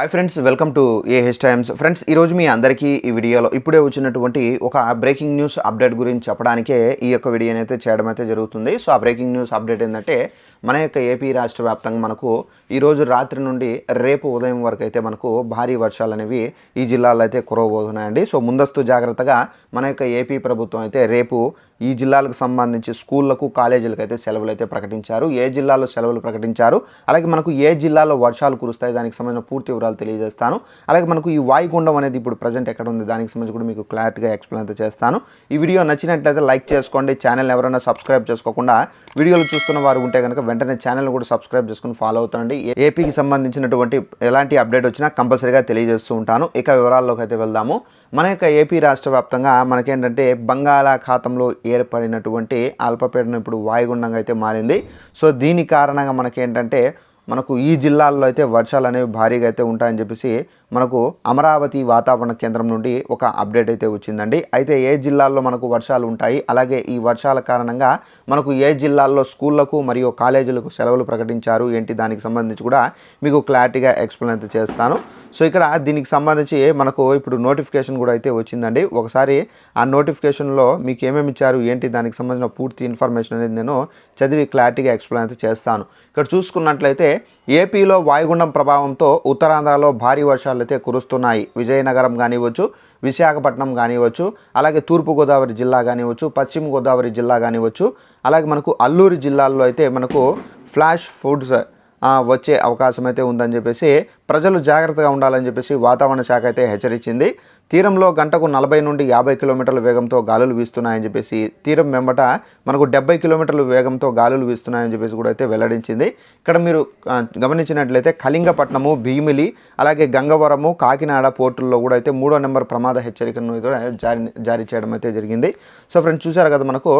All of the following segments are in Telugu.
Hi friends welcome to AH times friends ఈరోజు మీ అందరికీ ఈ వీడియోలో ఇప్పుడే వచ్చినటువంటి ఒక బ్రేకింగ్ న్యూస్ అప్డేట్ గురించి చెప్పడానికే ఈ యొక్క వీడియోని అయితే చేయడం అయితే జరుగుతుంది. సో ఆ బ్రేకింగ్ న్యూస్ అప్డేట్ ఏంటంటే మన యొక్క ఏపీ రాష్ట్ర వ్యాప్తంగా మనకు ఈరోజు రాత్రి నుండి రేపు ఉదయం వరకు అయితే మనకు భారీ వర్షాలు అనేవి ఈ జిల్లాలో అయితే కురవబోతున్నాయండి. సో ముందస్తు జాగ్రత్తగా మన యొక్క ఏపీ ప్రభుత్వం అయితే రేపు ఈ జిల్లాలకు సంబంధించి స్కూళ్ళకు కాలేజీలకు అయితే సెలవులు అయితే ప్రకటించారు. ఏ జిల్లాలో సెలవులు ప్రకటించారు? అలాగే మనకు ఏ జిల్లాలో వర్షాలు కురుస్తాయి? దానికి సంబంధించిన పూర్తి వివరాలు తెలియజేస్తాను. అలాగే మనకు ఈ వాయుగుండం అనేది ఇప్పుడు ప్రజెంట్ ఎక్కడ ఉంది? దానికి సంబంధించి కూడా మీకు క్లారిటీగా ఎక్స్ప్లెయిన్ అయితే చేస్తాను. ఈ వీడియో నచ్చినట్లయితే లైక్ చేసుకోండి. ఛానల్ ఎవరైనా సబ్స్క్రైబ్ చేసుకోకుండా వీడియోలు చూస్తున్న వారు ఉంటే కనుక వెంటనే ఛానల్ కూడా సబ్స్క్రైబ్ చేసుకుని ఫాలో అవుతుండండి. ఏపీకి సంబంధించినటువంటి ఎలాంటి అప్డేట్ వచ్చినా కంపల్సరీగా తెలియజేస్తూ ఉంటాను. ఇక వివరాల్లోకి అయితే వెళ్దాము. మన యొక్క ఏపీ రాష్ట్ర వ్యాప్తంగా మనకేంటంటే బంగాళాఖాతంలో ఏర్పడినటువంటి అల్పపీడనం ఇప్పుడు వాయుగుండంగా అయితే మారింది. సో దీని కారణంగా మనకేంటంటే మనకు ఈ జిల్లాల్లో అయితే వర్షాలు అనేవి భారీగా అయితే ఉంటాయని చెప్పేసి మనకు అమరావతి వాతావరణ కేంద్రం నుండి ఒక అప్డేట్ అయితే వచ్చిందండి. అయితే ఏ జిల్లాల్లో మనకు వర్షాలు ఉంటాయి? అలాగే ఈ వర్షాల కారణంగా మనకు ఏ జిల్లాల్లో స్కూళ్ళకు మరియు కాలేజీలకు సెలవులు ప్రకటించారు? ఏంటి? దానికి సంబంధించి కూడా మీకు క్లారిటీగా ఎక్స్ప్లెయిన్ అయితే చేస్తాను. సో ఇక్కడ దీనికి సంబంధించి మనకు ఇప్పుడు నోటిఫికేషన్ కూడా అయితే వచ్చిందండి. ఒకసారి ఆ నోటిఫికేషన్లో మీకు ఏమేమి ఇచ్చారు? ఏంటి? దానికి సంబంధించిన పూర్తి ఇన్ఫర్మేషన్ అనేది నేను చదివి క్లారిటీగా ఎక్స్ప్లెయిన్ అయితే చేస్తాను. ఇక్కడ చూసుకున్నట్లయితే ఏపీలో వాయుగుండం ప్రభావంతో ఉత్తరాంధ్రలో భారీ వర్షాలు అయితే కురుస్తున్నాయి. విజయనగరం కానివ్వచ్చు విశాఖపట్నం కానివ్వచ్చు అలాగే తూర్పుగోదావరి జిల్లా కానివ్వచ్చు పశ్చిమ గోదావరి జిల్లా కానివ్వచ్చు అలాగే మనకు అల్లూరి జిల్లాల్లో అయితే మనకు ఫ్లాష్ ఫుడ్స్ వచ్చే అవకాశం అయితే ఉందని చెప్పేసి ప్రజలు జాగ్రత్తగా ఉండాలని చెప్పేసి వాతావరణ శాఖ అయితే హెచ్చరించింది. తీరంలో గంటకు నలభై నుండి యాభై కిలోమీటర్ల వేగంతో గాలులు వీస్తున్నాయని చెప్పేసి తీరం వెంబట మనకు డెబ్బై కిలోమీటర్ల వేగంతో గాలులు వీస్తున్నాయని చెప్పేసి కూడా అయితే వెల్లడించింది. ఇక్కడ మీరు గమనించినట్లయితే కళింగపట్నము భీమిలి అలాగే గంగవరము కాకినాడ పోర్టుల్లో కూడా అయితే మూడో నెంబర్ ప్రమాద హెచ్చరికను కూడా జారీ జారీ చేయడం అయితే జరిగింది. సో ఫ్రెండ్స్ చూసారు కదా మనకు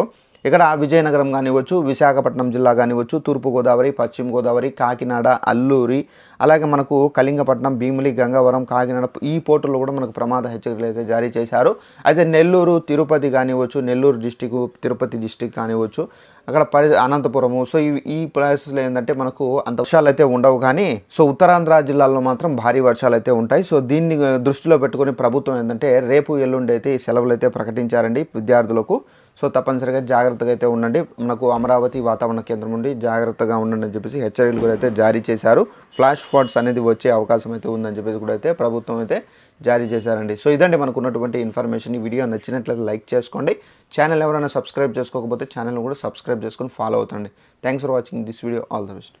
ఇక్కడ విజయనగరం కానివ్వచ్చు విశాఖపట్నం జిల్లా కానివ్వచ్చు తూర్పుగోదావరి పశ్చిమ గోదావరి కాకినాడ అల్లూరి అలాగే మనకు కళింగపట్నం భీమిలి గంగవరం కాకినాడ ఈ పోర్టుల్లో కూడా మనకు ప్రమాద హెచ్చరికలు అయితే జారీ చేశారు. అయితే నెల్లూరు తిరుపతి కానివ్వచ్చు నెల్లూరు డిస్టిక్ తిరుపతి డిస్టిక్ కానివ్వచ్చు అక్కడ పరి అనంతపురము. సో ఈ ఈ ప్లేసెస్లో ఏంటంటే మనకు అంత వర్షాలు అయితే ఉండవు కానీ సో ఉత్తరాంధ్ర జిల్లాల్లో మాత్రం భారీ వర్షాలు అయితే ఉంటాయి. సో దీన్ని దృష్టిలో పెట్టుకుని ప్రభుత్వం ఏంటంటే రేపు ఎల్లుండి అయితే ఈ సెలవులు అయితే ప్రకటించారండి విద్యార్థులకు. సో తప్పనిసరిగా జాగ్రత్తగా అయితే ఉండండి. మనకు అమరావతి వాతావరణ కేంద్రం నుండి జాగ్రత్తగా ఉండండి అని చెప్పేసి హెచ్చరికలు కూడా అయితే జారీ చేశారు. ఫ్లాష్ ఫ్లడ్స్ అనేది వచ్చే అవకాశం అయితే ఉందని చెప్పేసి కూడా అయితే ప్రభుత్వం అయితే జారీ చేశారండి. సో ఇదండి మనకు ఉన్నటువంటి ఇన్ఫర్మేషన్. ఈ వీడియో నచ్చినట్లయితే లైక్ చేసుకోండి. ఛానల్ ఎవరైనా సబ్స్క్రైబ్ చేసుకోకపోతే ఛానల్ కూడా సబ్స్క్రైబ్ చేసుకొని follow అవుతండి thanks for watching this video. All the best.